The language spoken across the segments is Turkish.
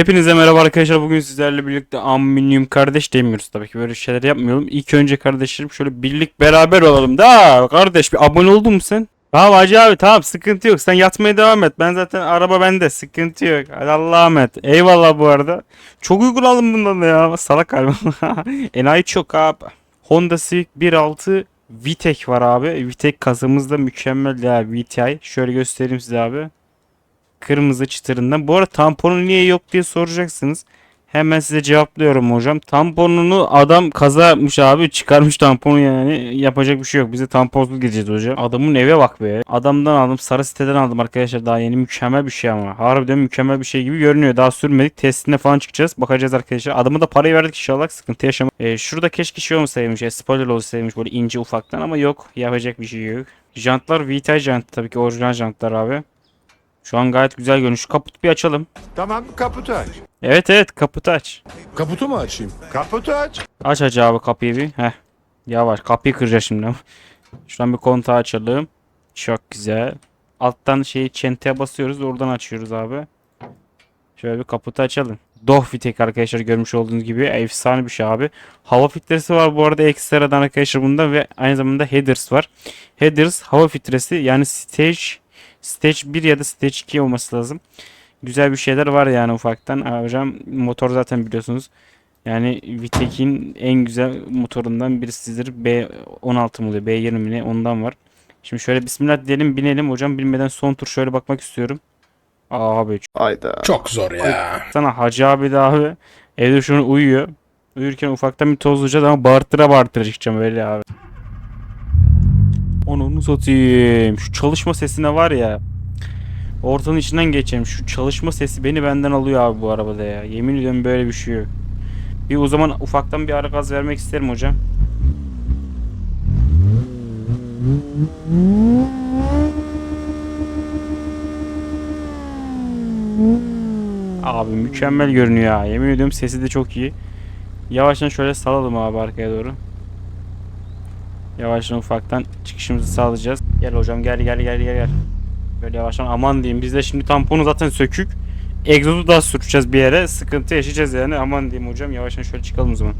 Hepinize merhaba arkadaşlar. Bugün sizlerle birlikte Aminium kardeş demiyoruz tabii ki böyle şeyler yapmayalım. İlk önce kardeşlerim şöyle birlik beraber olalım. Da kardeş bir abone oldun mu sen? Tamam Hacı abi tamam sıkıntı yok. Sen yatmaya devam et. Ben zaten araba bende sıkıntı yok. Hadi Allah'a emanet. Eyvallah bu arada. Çok uygulandım bundan da ya. Salak galiba. Enayi çok abi. Honda Civic 1.6 VTEC var abi. VTEC kasamız da mükemmel ya VTI. Şöyle göstereyim size abi kırmızı çıtırından. Bu arada tamponu niye yok diye soracaksınız. Hemen size cevaplıyorum hocam. Tamponunu adam kaza yapmış abi. Çıkarmış tamponu yani. Yapacak bir şey yok. Bize tamponsuz gideceğiz hocam. Adamın eve bak be. Adamdan aldım. Sarı siteden aldım arkadaşlar. Daha yeni mükemmel bir şey ama. Harbiden mükemmel bir şey gibi görünüyor. Daha sürmedik. Testine falan çıkacağız. Bakacağız arkadaşlar. Adamı da parayı verdik inşallah. Sıkıntı yaşama. Ee, şurada keşke şey olmasaymış. E, spoiler olsaymış böyle ince ufaktan ama yok. Yapacak bir şey yok. Jantlar VTI jant tabii ki orijinal jantlar abi. Şu an gayet güzel görünüyor. Şu kaputu bir açalım. Tamam kaputu aç. Evet evet kaputu aç. Kaputu mu açayım? Kaputu aç. Aç hacı abi kapıyı bir. Heh. Yavaş kapıyı kıracağız şimdi. Şuradan bir kontağı açalım. Çok güzel. Alttan şeyi çenteye basıyoruz. Oradan açıyoruz abi. Şöyle bir kaputu açalım. Doh Vitek arkadaşlar görmüş olduğunuz gibi efsane bir şey abi. Hava filtresi var bu arada ekstradan arkadaşlar bunda ve aynı zamanda headers var. Headers hava filtresi yani stage stage 1 ya da stage 2 olması lazım. Güzel bir şeyler var yani ufaktan. Aa, Hocam motor zaten biliyorsunuz. Yani Vitek'in en güzel motorundan birisidir. B16 mı oluyor? B20 mi ne? Ondan var. Şimdi şöyle bismillah diyelim binelim. Hocam bilmeden son tur şöyle bakmak istiyorum. Abi Ayda. Çok zor ya. sana Hacı abi de abi evde şunu uyuyor. Uyurken ufaktan bir tozlayacağız ama bağırtıra bağırtıra çıkacağım öyle abi. Onu satayım. Şu çalışma sesine var ya. Ortanın içinden geçeyim. Şu çalışma sesi beni benden alıyor abi bu arabada ya. Yemin ediyorum böyle bir şey yok. Bir o zaman ufaktan bir ara gaz vermek isterim hocam. Abi mükemmel görünüyor ya. Yemin ediyorum sesi de çok iyi. Yavaştan şöyle salalım abi arkaya doğru. Yavaştan ufaktan çıkışımızı sağlayacağız. Gel hocam gel gel gel gel gel. Böyle yavaştan aman diyeyim. Biz de şimdi tamponu zaten sökük. Egzozu daha süreceğiz bir yere. Sıkıntı yaşayacağız yani. Aman diyeyim hocam. Yavaştan şöyle çıkalım o zaman.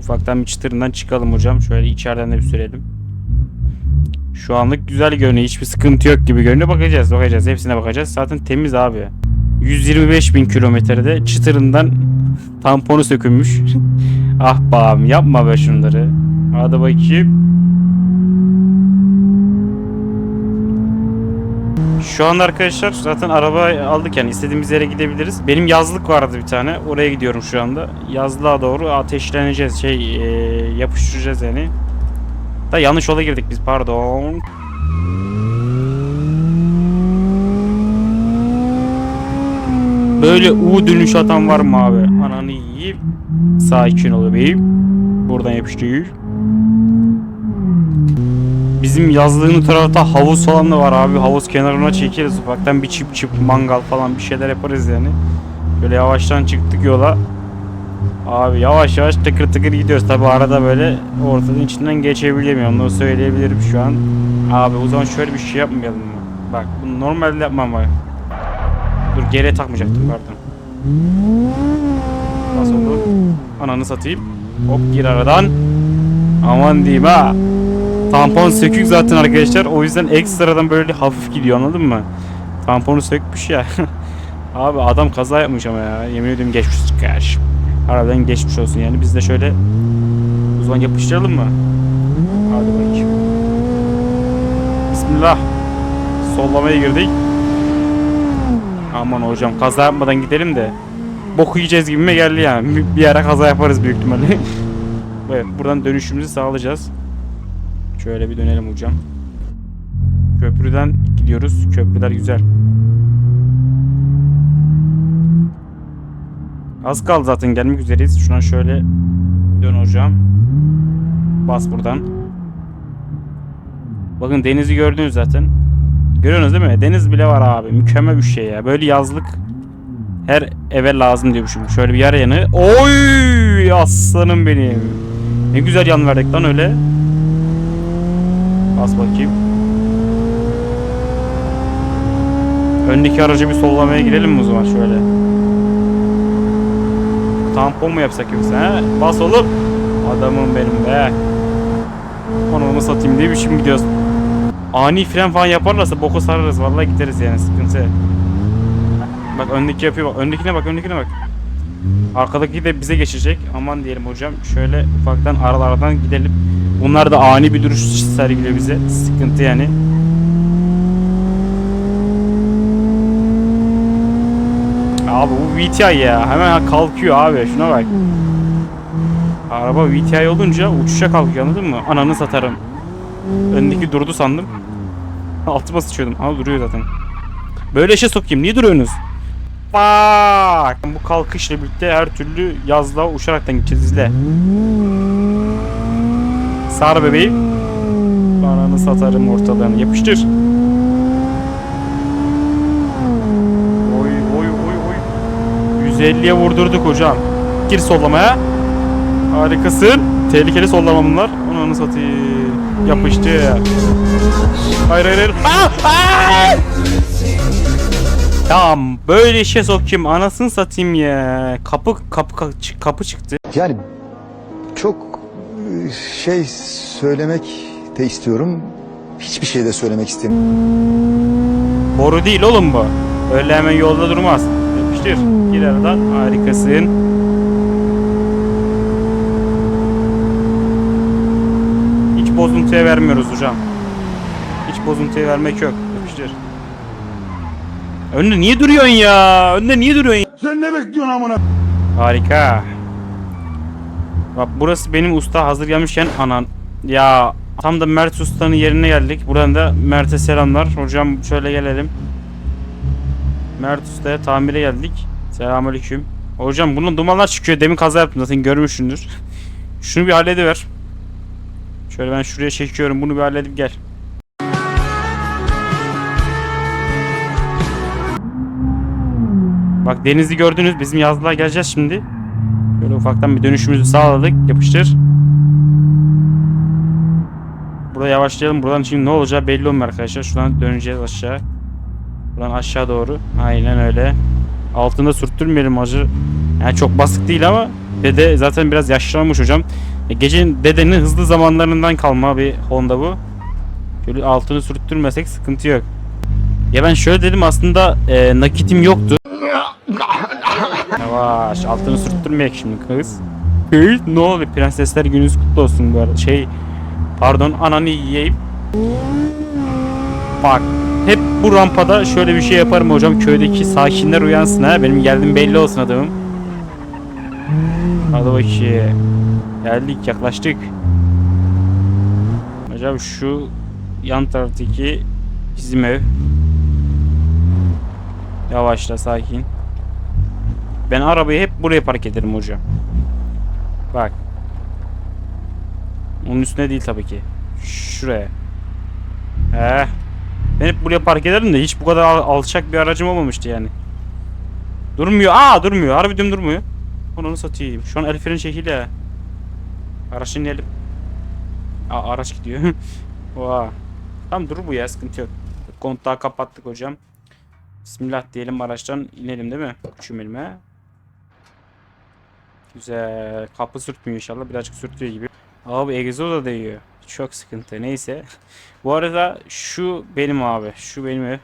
Ufaktan bir çıtırından çıkalım hocam. Şöyle içeriden de bir sürelim. Şu anlık güzel görünüyor. Hiçbir sıkıntı yok gibi görünüyor. Bakacağız bakacağız. Hepsine bakacağız. Zaten temiz abi. 125 bin kilometrede çıtırından tamponu sökülmüş. ah bağım yapma be şunları. Hadi bakayım. Şu an arkadaşlar zaten araba aldık yani istediğimiz yere gidebiliriz. Benim yazlık vardı bir tane. Oraya gidiyorum şu anda. Yazlığa doğru ateşleneceğiz. Şey e, yapıştıracağız yani. Da yanlış yola girdik biz pardon. Böyle U dönüş atan var mı abi? Ananı yiyip sakin ol bebeğim. Buradan yapıştır. Bizim yazlığın tarafta havuz falan da var abi. Havuz kenarına çekeriz ufaktan bir çip çip mangal falan bir şeyler yaparız yani. Böyle yavaştan çıktık yola. Abi yavaş yavaş tıkır tıkır gidiyoruz. Tabi arada böyle ortadan içinden geçebilemiyorum. Onu söyleyebilirim şu an. Abi o zaman şöyle bir şey yapmayalım mı? Bak bunu normalde yapmam bak. Dur geriye takmayacaktım pardon. Nasıl oldu? Ananı satayım. Hop gir aradan. Aman diyeyim ha. Tampon sökük zaten arkadaşlar. O yüzden ekstradan böyle hafif gidiyor anladın mı? Tamponu sökmüş ya. Abi adam kaza yapmış ama ya. Yemin ediyorum geçmiş kardeşim. Harbiden geçmiş olsun yani. Biz de şöyle zaman yapıştıralım mı? Hadi bakayım. Bismillah. Sollamaya girdik. Aman hocam kaza yapmadan gidelim de. Boku yiyeceğiz gibime geldi yani. Bir ara kaza yaparız büyük ihtimalle. evet buradan dönüşümüzü sağlayacağız. Şöyle bir dönelim hocam. Köprüden gidiyoruz. Köprüler güzel. Az kaldı zaten gelmek üzereyiz. Şuna şöyle dön hocam. Bas buradan. Bakın denizi gördünüz zaten. Görüyorsunuz değil mi? Deniz bile var abi. Mükemmel bir şey ya. Böyle yazlık her eve lazım diyormuşum. Şöyle bir yer yanı. Oy aslanım benim. Ne güzel yan verdik lan öyle. Bas bakayım. Öndeki aracı bir sollamaya girelim mi o zaman şöyle? tampon mu yapsak yoksa he? Bas oğlum. Adamım benim be. Anamı satayım diye bir şimdi gidiyoruz. Ani fren falan yaparlarsa boku sararız vallahi gideriz yani sıkıntı. Bak öndeki yapıyor bak öndekine bak öndekine bak. Arkadaki de bize geçecek. Aman diyelim hocam. Şöyle ufaktan aralardan gidelim. Bunlar da ani bir duruş sergiliyor bize. Sıkıntı yani. Abi bu VTI ya. Hemen kalkıyor abi. Şuna bak. Araba VTI olunca uçuşa kalkıyor anladın mı? Ananı satarım. Öndeki durdu sandım. Altıma sıçıyordum. Ama duruyor zaten. Böyle işe sokayım. Niye duruyorsunuz? Bak. Bu kalkışla birlikte her türlü yazlığa uçaraktan gideceğiz izle. Sar bebeğim. Ananı satarım ortalarını. Yapıştır. Oy oy oy oy. 150'ye vurdurduk hocam. Gir sollamaya. Harikasın. Tehlikeli sollama bunlar. Ananı satayım. Yapıştı. Hayır hayır hayır. Aa! Aa! Tamam böyle işe sokayım anasını satayım ya. Kapı kapı kapı, çıktı. Yani çok şey söylemek de istiyorum. Hiçbir şey de söylemek istemiyorum. Boru değil oğlum bu. Öyle hemen yolda durmaz. Yapıştır. Gir aradan. Harikasın. Hiç bozuntuya vermiyoruz hocam. Hiç bozuntuya vermek yok. Yapıştır. Önde niye duruyorsun ya? Önde niye duruyorsun? Sen ne bekliyorsun amına? Harika. Bak burası benim usta hazır gelmişken anan. Ya tam da Mert Usta'nın yerine geldik. Buradan da Mert'e selamlar. Hocam şöyle gelelim. Mert Usta'ya tamire geldik. Selamünaleyküm. Hocam bunun dumanlar çıkıyor. Demin kaza yaptım zaten görmüşsündür. Şunu bir hallediver. Şöyle ben şuraya çekiyorum. Bunu bir halledip gel. Bak denizi gördünüz. Bizim yazlığa geleceğiz şimdi. Şöyle ufaktan bir dönüşümüzü sağladık. Yapıştır. Burada yavaşlayalım. Buradan şimdi ne olacağı belli olmuyor arkadaşlar. Şuradan döneceğiz aşağı. Buradan aşağı doğru. Aynen öyle. Altında sürttürmeyelim acı. Yani çok basık değil ama dede zaten biraz yaşlanmış hocam. E, Gecenin dedenin hızlı zamanlarından kalma bir Honda bu. Şöyle altını sürttürmesek sıkıntı yok. Ya ben şöyle dedim aslında e, nakitim yoktu. Yavaş altını sürttürmeyek şimdi kız. Kız ne oluyor prensesler gününüz kutlu olsun bu arada. Şey pardon ananı yiyeyim. Bak hep bu rampada şöyle bir şey yaparım hocam köydeki sakinler uyansın ha benim geldim belli olsun adamım. Hadi bakayım. Geldik yaklaştık. Hocam şu yan taraftaki bizim ev. Yavaşla sakin. Ben arabayı hep buraya park ederim hocam. Bak. Onun üstüne değil tabii ki. Şuraya. He. Ben hep buraya park ederim de hiç bu kadar al- alçak bir aracım olmamıştı yani. Durmuyor. Aa durmuyor. Harbiden durmuyor. Onu satayım. Şu an el freni çekili ha. Araç inelim. Aa araç gidiyor. Oha. Tam dur bu ya sıkıntı yok. Kontağı kapattık hocam. Bismillah diyelim araçtan inelim değil mi? Küçüm elime. Güzel. Kapı sürtmüyor inşallah. Birazcık sürtüyor gibi. Abi egzoz da değiyor. Çok sıkıntı. Neyse. Bu arada şu benim abi. Şu benim ev.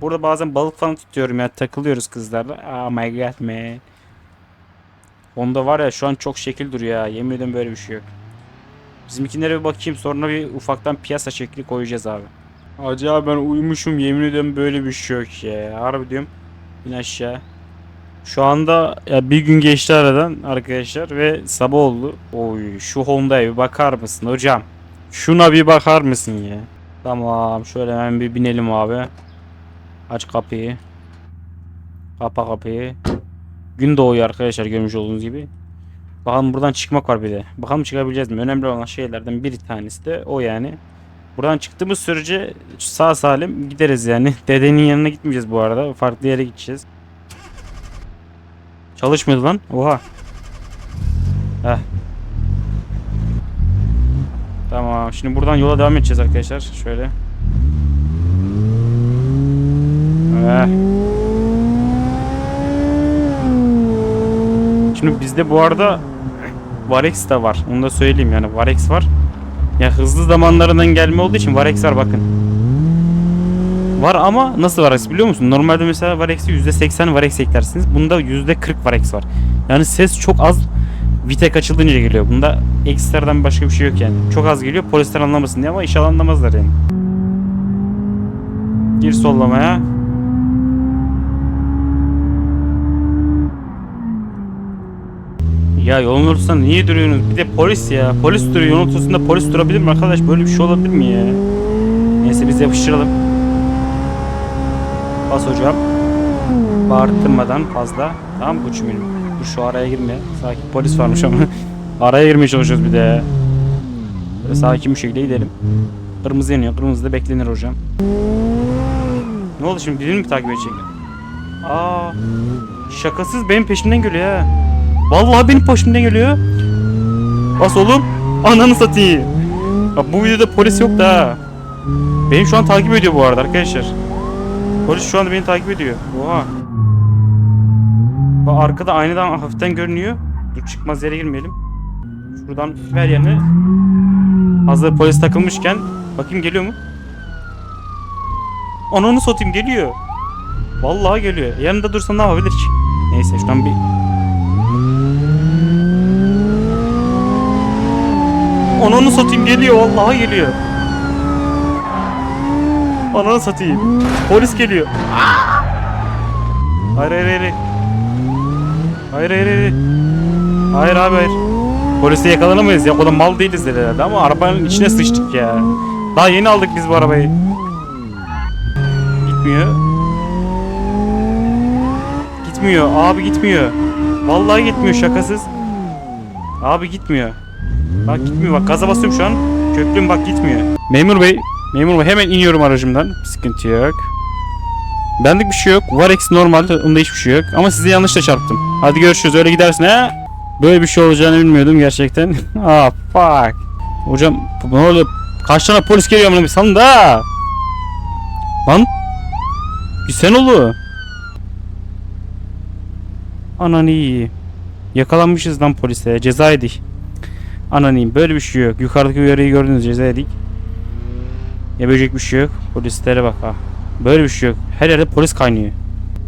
Burada bazen balık falan tutuyorum ya. Takılıyoruz kızlarla. Oh my god man. Onda var ya şu an çok şekil duruyor ya. Yemin ederim böyle bir şey yok. Bizimkilere bir bakayım sonra bir ufaktan piyasa şekli koyacağız abi. Hacı abi ben uyumuşum yemin ediyorum böyle bir şey yok ya. Harbi diyorum. İn aşağı. Şu anda ya bir gün geçti aradan arkadaşlar ve sabah oldu. Oy şu Honda'ya bir bakar mısın hocam? Şuna bir bakar mısın ya? Tamam şöyle hemen bir binelim abi. Aç kapıyı. Kapa kapıyı. Gün doğuyor arkadaşlar görmüş olduğunuz gibi. Bakalım buradan çıkmak var bir de. Bakalım çıkabileceğiz mi? Önemli olan şeylerden bir tanesi de o yani. Buradan çıktığımız sürece sağ salim gideriz yani. Dedenin yanına gitmeyeceğiz bu arada. Farklı yere gideceğiz. Çalışmıyordu lan. Oha. Heh. Tamam. Şimdi buradan yola devam edeceğiz arkadaşlar. Şöyle. Heh. Şimdi bizde bu arada Varex de var. Onu da söyleyeyim yani Varex var. Ya hızlı zamanlarından gelme olduğu için Varex var bakın. Var ama nasıl Varex biliyor musun? Normalde mesela Varex'e %80 Varex eklersiniz. Bunda %40 Varex var. Yani ses çok az Vitek açılınca geliyor. Bunda ekstradan başka bir şey yok yani. Çok az geliyor polisler anlamasın diye ama inşallah anlamazlar yani. Gir sollamaya. Ya yolun ortasında niye duruyorsunuz? Bir de polis ya. Polis duruyor. Yolun ortasında polis durabilir mi arkadaş? Böyle bir şey olabilir mi ya? Neyse biz yapıştıralım. Bas hocam. Bağırtırmadan fazla. Tamam mı koçum benim? Dur şu araya girme. Sakin polis varmış ama. araya girmeye çalışıyoruz bir de. Böyle sakin bir şekilde gidelim. Kırmızı yanıyor. Kırmızı da beklenir hocam. Ne oldu şimdi? Birini mi takip edecek? Aa, şakasız benim peşimden geliyor ha. Vallahi benim peşimden geliyor. Bas oğlum. Ananı satayım. Ya bu videoda polis yok da. Beni şu an takip ediyor bu arada arkadaşlar. Polis şu anda beni takip ediyor. Oha. Bak arkada aynadan hafiften görünüyor. Dur çıkmaz yere girmeyelim. Şuradan ver yanı. Hazır polis takılmışken. Bakayım geliyor mu? Ananı satayım geliyor. Vallahi geliyor. Yanında dursa ne yapabilir ki? Neyse şuradan bir... Ananı satayım geliyor vallahi geliyor. Ananı satayım. Polis geliyor. Hayır hayır hayır. Hayır hayır hayır. Hayır abi hayır. Polise yakalanamayız ya. O da mal değiliz dedi herhalde ama arabanın içine sıçtık ya. Daha yeni aldık biz bu arabayı. Gitmiyor. Gitmiyor. Abi gitmiyor. Vallahi gitmiyor şakasız. Abi gitmiyor. Bak gitmiyor bak gaza basıyorum şu an. Köklüm bak gitmiyor. Memur bey. Memur bey hemen iniyorum aracımdan. Sıkıntı yok. Benlik bir şey yok. Varex normal. Onda hiçbir şey yok. Ama sizi yanlışla çarptım. Hadi görüşürüz. Öyle gidersin ha. Böyle bir şey olacağını bilmiyordum gerçekten. ah fuck. Hocam ne oluyor? Kaç tane polis geliyor amına salın da. Lan. Bir sen olu. Anan iyi. Yakalanmışız lan polise. Ceza yedik. Ananıyım böyle bir şey yok. Yukarıdaki uyarıyı gördünüz ceza yedik. Yapacak bir şey yok. Polislere bak ha. Böyle bir şey yok. Her yerde polis kaynıyor.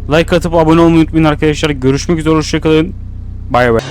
Like atıp abone olmayı unutmayın arkadaşlar. Görüşmek üzere hoşçakalın. Bay bay.